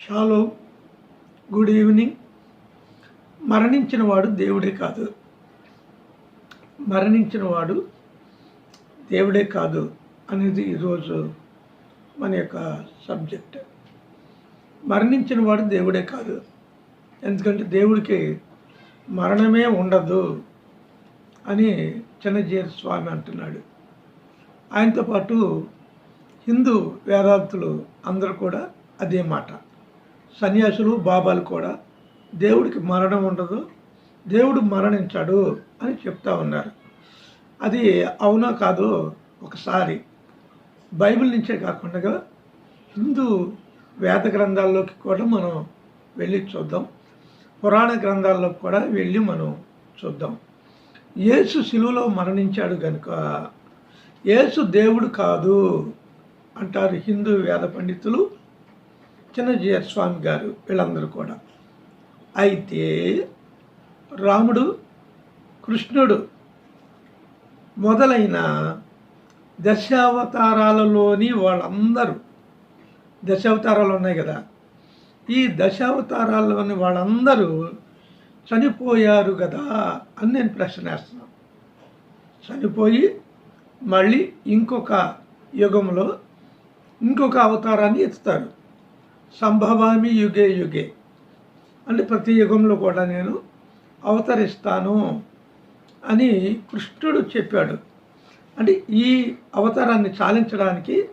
Shallow good evening. మరణించిన వాడు దేవుడే కాదు. మరణించిన వాడు దేవుడే కాదు అనేది ఈరోజు మన యొక్క సబ్జెక్ట్. మరణించిన వాడు దేవుడే కాదు. ఎందుకంటే దేవుడికి మరణమే ఉండదు అని చిన్నజీర స్వామి అంటున్నాడు. ఆయనతో పాటు హిందూ వేదాంతులు అందరూ కూడా అదే మాట. సన్యాసులు బాబాలు కూడా దేవుడికి మరణం ఉండదు దేవుడు మరణించాడు అని చెప్తా ఉన్నారు. అది అవునా కాదు ఒకసారి బైబిల్ నుంచే కాకుండా హిందూ వేద గ్రంథాల్లోకి కూడా మనం వెళ్ళి చూద్దాం. పురాణ గ్రంథాల్లోకి కూడా వెళ్ళి మనం చూద్దాం. యేసు శిలువలో మరణించాడు కనుక యేసు దేవుడు కాదు అంటారు హిందూ వేద పండితులు. చిన్నజీయ స్వామి గారు వీళ్ళందరూ కూడా. అయితే రాముడు కృష్ణుడు మొదలైన దశావతారాలలోని వాళ్ళందరూ దశావతారాలు ఉన్నాయి కదా ఈ దశావతారాల్లోని వాళ్ళందరూ చనిపోయారు కదా అని నేను ప్రశ్న వేస్తున్నాను. చనిపోయి మళ్ళీ ఇంకొక యుగంలో ఇంకొక అవతారాన్ని ఎత్తుతారు. సంభవామి యుగే యుగే. అంటే ప్రతి యుగంలో కూడా నేను అవతరిస్తాను అని కృష్ణుడు చెప్పాడు. అంటే ఈ అవతారాన్ని చాలించడానికి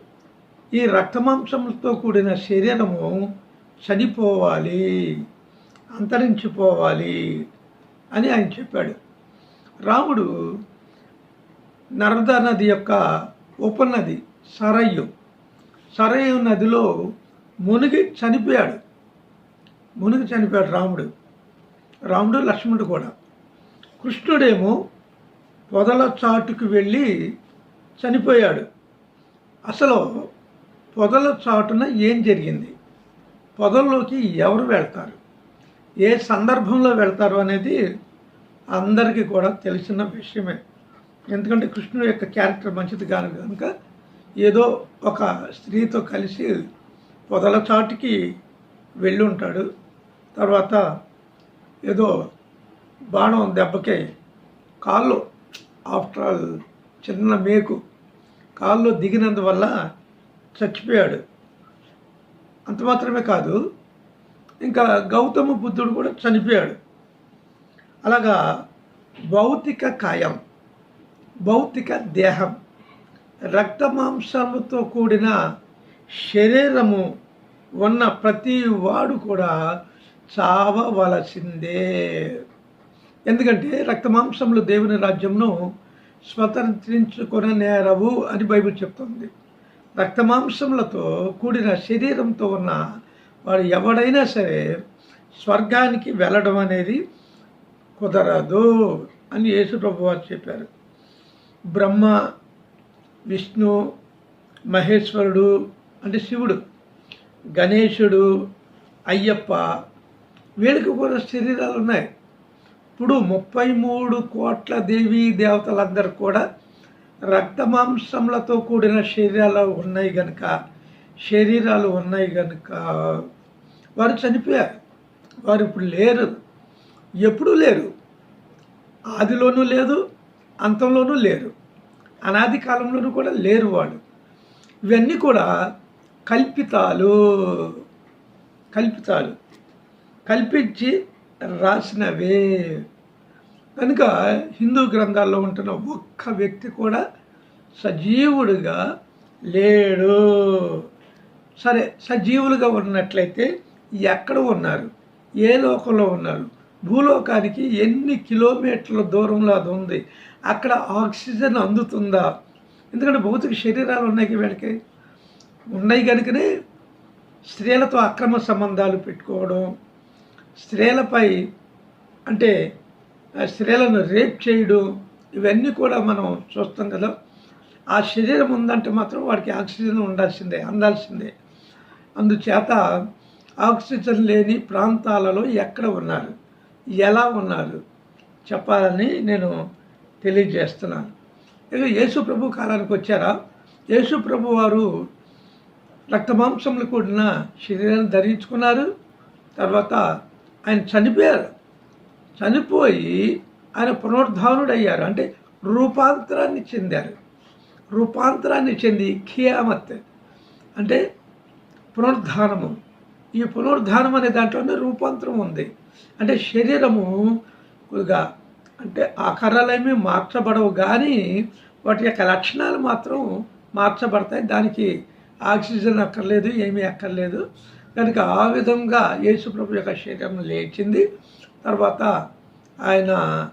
ఈ రక్తమాంసంతో కూడిన శరీరము చనిపోవాలి అంతరించిపోవాలి అని ఆయన చెప్పాడు. రాముడు నర్మదా నది యొక్క ఉపనది సరయ్యు సరయు నదిలో మునిగి చనిపోయాడు. మునిగి చనిపోయాడు రాముడు. రాముడు లక్ష్మణుడు కూడా. కృష్ణుడేమో పొదల చాటుకు వెళ్ళి చనిపోయాడు. అసలు పొదల చాటున ఏం జరిగింది? పొదల్లోకి ఎవరు వెళ్తారు? ఏ సందర్భంలో వెళ్తారు అనేది అందరికీ కూడా తెలిసిన విషయమే. ఎందుకంటే కృష్ణుడు యొక్క క్యారెక్టర్ మంచిది కాను కనుక ఏదో ఒక స్త్రీతో కలిసి పొదల చాటికి వెళ్ళి ఉంటాడు తర్వాత ఏదో బాణం దెబ్బకి కాళ్ళు ఆఫ్టర్ ఆల్ చిన్న మేకు కాల్లో దిగినందువల్ల చచ్చిపోయాడు. అంత మాత్రమే కాదు ఇంకా గౌతమ బుద్ధుడు కూడా చనిపోయాడు. అలాగా భౌతిక కాయం భౌతిక దేహం రక్తమాంసముతో కూడిన శరీరము ఉన్న ప్రతి వాడు కూడా చావవలసిందే. ఎందుకంటే రక్తమాంసములు దేవుని రాజ్యంను స్వతంత్రించుకొన నేరవు అని బైబిల్ చెప్తుంది. రక్తమాంసములతో కూడిన శరీరంతో ఉన్న వాడు ఎవడైనా సరే స్వర్గానికి వెళ్ళడం అనేది కుదరదు అని యేసుప్రభు వారు చెప్పారు. బ్రహ్మ విష్ణు మహేశ్వరుడు అంటే శివుడు గణేశుడు అయ్యప్ప వీళ్ళకి కూడా శరీరాలు ఉన్నాయి. ఇప్పుడు ముప్పై మూడు కోట్ల దేవీ దేవతలందరూ కూడా రక్తమాంసములతో కూడిన శరీరాలు ఉన్నాయి కనుక శరీరాలు ఉన్నాయి కనుక వారు చనిపోయారు. వారు ఇప్పుడు లేరు. ఎప్పుడూ లేరు. ఆదిలోనూ లేదు అంతంలోనూ లేరు. అనాది కాలంలోనూ కూడా లేరు వాళ్ళు. ఇవన్నీ కూడా కల్పితాలు. కల్పితాలు. కల్పించి రాసినవే. కనుక హిందూ గ్రంథాల్లో ఉంటున్న ఒక్క వ్యక్తి కూడా సజీవుడుగా లేడు. సరే సజీవులుగా ఉన్నట్లయితే ఎక్కడ ఉన్నారు? ఏ లోకంలో ఉన్నారు? భూలోకానికి ఎన్ని కిలోమీటర్ల దూరంలో అది ఉంది? అక్కడ ఆక్సిజన్ అందుతుందా? ఎందుకంటే భౌతిక శరీరాలు ఉన్నాయి వీళ్ళకి. ఉన్నాయి కనుకనే స్త్రీలతో అక్రమ సంబంధాలు పెట్టుకోవడం స్త్రీలపై అంటే స్త్రీలను రేప్ చేయడం ఇవన్నీ కూడా మనం చూస్తాం కదా. ఆ శరీరం ఉందంటే మాత్రం వాడికి ఆక్సిజన్ ఉండాల్సిందే అందాల్సిందే. అందుచేత ఆక్సిజన్ లేని ప్రాంతాలలో ఎక్కడ ఉన్నారు ఎలా ఉన్నారు చెప్పాలని నేను తెలియజేస్తున్నాను. ఇక యేసు ప్రభు కాలానికి వచ్చారా? యేసు ప్రభు వారు రక్తమాంసములు కూడిన శరీరాన్ని ధరించుకున్నారు. తర్వాత ఆయన చనిపోయారు. చనిపోయి ఆయన పునరుద్ధానుడయ్యారు. అంటే రూపాంతరాన్ని చెందారు. రూపాంతరాన్ని చెంది ఖియామత్. అంటే పునరుద్ధానము. ఈ పునరుద్ధానం అనే దాంట్లోనే రూపాంతరం ఉంది. అంటే శరీరము కొద్దిగా అంటే ఆకారాలేమీ మార్చబడవు. కానీ వాటి యొక్క లక్షణాలు మాత్రం మార్చబడతాయి. దానికి ఆక్సిజన్ అక్కర్లేదు ఏమీ అక్కర్లేదు. కనుక ఆ విధంగా యేసుప్రభు యొక్క శరీరం లేచింది. తర్వాత ఆయన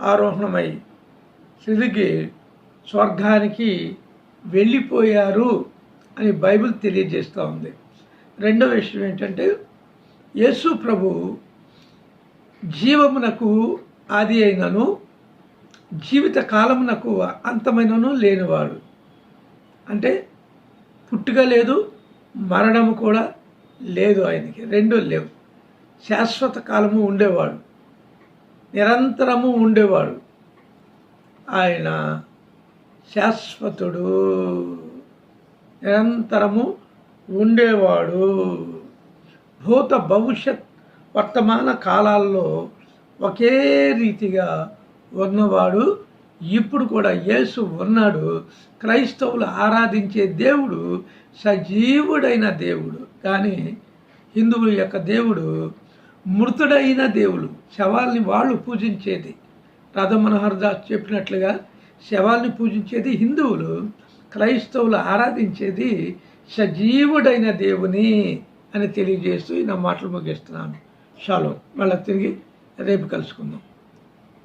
ఆరోహణమై తిరిగి స్వర్గానికి వెళ్ళిపోయారు అని బైబిల్ తెలియజేస్తూ ఉంది. రెండవ విషయం ఏంటంటే యేసు ప్రభు జీవమునకు ఆది అయినను జీవిత కాలమునకు అంతమైనను లేనివాడు. అంటే పుట్టుక లేదు మరణము కూడా లేదు ఆయనకి. రెండు లేవు. శాశ్వత కాలము ఉండేవాడు. నిరంతరము ఉండేవాడు. ఆయన శాశ్వతుడు. నిరంతరము ఉండేవాడు. భూత భవిష్యత్ వర్తమాన కాలాల్లో ఒకే రీతిగా ఉన్నవాడు ఇప్పుడు కూడా యేసు ఉన్నాడు. క్రైస్తవులు ఆరాధించే దేవుడు సజీవుడైన దేవుడు. కానీ హిందువుల యొక్క దేవుడు మృతుడైన దేవుడు శవాల్ని వాళ్ళు పూజించేది. రాధా మనోహర్ దాస్ చెప్పినట్లుగా శవాల్ని పూజించేది హిందువులు క్రైస్తవులు ఆరాధించేది సజీవుడైన దేవుని అని తెలియజేస్తూ ఈ నా మాటలు ముగిస్తున్నాను. షాలో. మళ్ళీ తిరిగి రేపు కలుసుకుందాం.